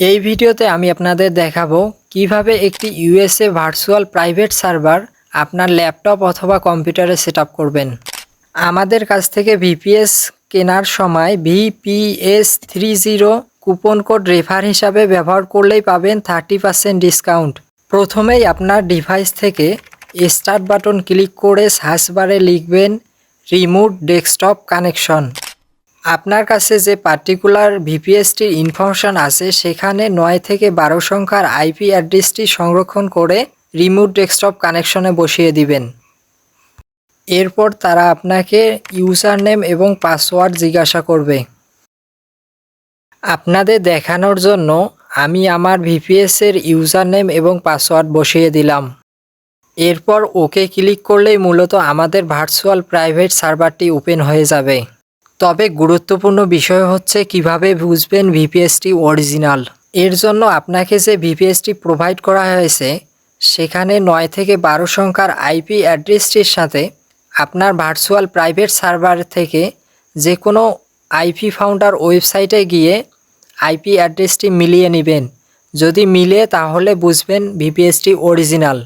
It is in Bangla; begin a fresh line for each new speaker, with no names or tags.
এই ভিডিওতে আমি আপনাদের দেখাবো কীভাবে একটি ইউএসএ ভার্চুয়াল প্রাইভেট সার্ভার আপনার ল্যাপটপ অথবা কম্পিউটারে সেট করবেন। আমাদের কাছ থেকে ভিপিএস কেনার সময় VPS three zero coupon code refer হিসাবে ব্যবহার করলেই পাবেন থার্টি পার্সেন্ট ডিসকাউন্ট। প্রথমেই আপনার ডিভাইস থেকে স্টার্ট বাটন ক্লিক করে সার্চ বারে লিখবেন রিমোট ডেস্কটপ কানেকশন। আপনার কাছে যে পার্টিকুলার ভিপিএসটির ইনফরমেশন আছে, সেখানে নয় থেকে বারো সংখ্যার আইপি অ্যাড্রেসটি সংরক্ষণ করে রিমোট ডেস্কটপ কানেকশনে বসিয়ে দিবেন। এরপর তারা আপনাকে ইউজার নেম এবং পাসওয়ার্ড জিজ্ঞাসা করবে। আপনাদের দেখানোর জন্য আমি আমার ভিপিএসের ইউজার নেম এবং পাসওয়ার্ড বসিয়ে দিলাম। এরপর ওকে ক্লিক করলেই মূলত আমাদের ভার্চুয়াল প্রাইভেট সার্ভারটি ওপেন হয়ে যাবে। তবে গুরুত্বপূর্ণ বিষয় হচ্ছে কীভাবে বুঝবেন ভিপিএসটি অরিজিনাল। এর জন্য আপনাকে যে ভিপিএসটি প্রোভাইড করা হয়েছে, সেখানে নয় থেকে বারো সংখ্যার আইপি অ্যাড্রেসটির সাথে আপনার ভার্চুয়াল প্রাইভেট সার্ভার থেকে যে কোনো আইপি ফাউন্ডার ওয়েবসাইটে গিয়ে আইপি অ্যাড্রেসটি মিলিয়ে নেবেন। যদি মিলে, তাহলে বুঝবেন ভিপিএসটি অরিজিনাল।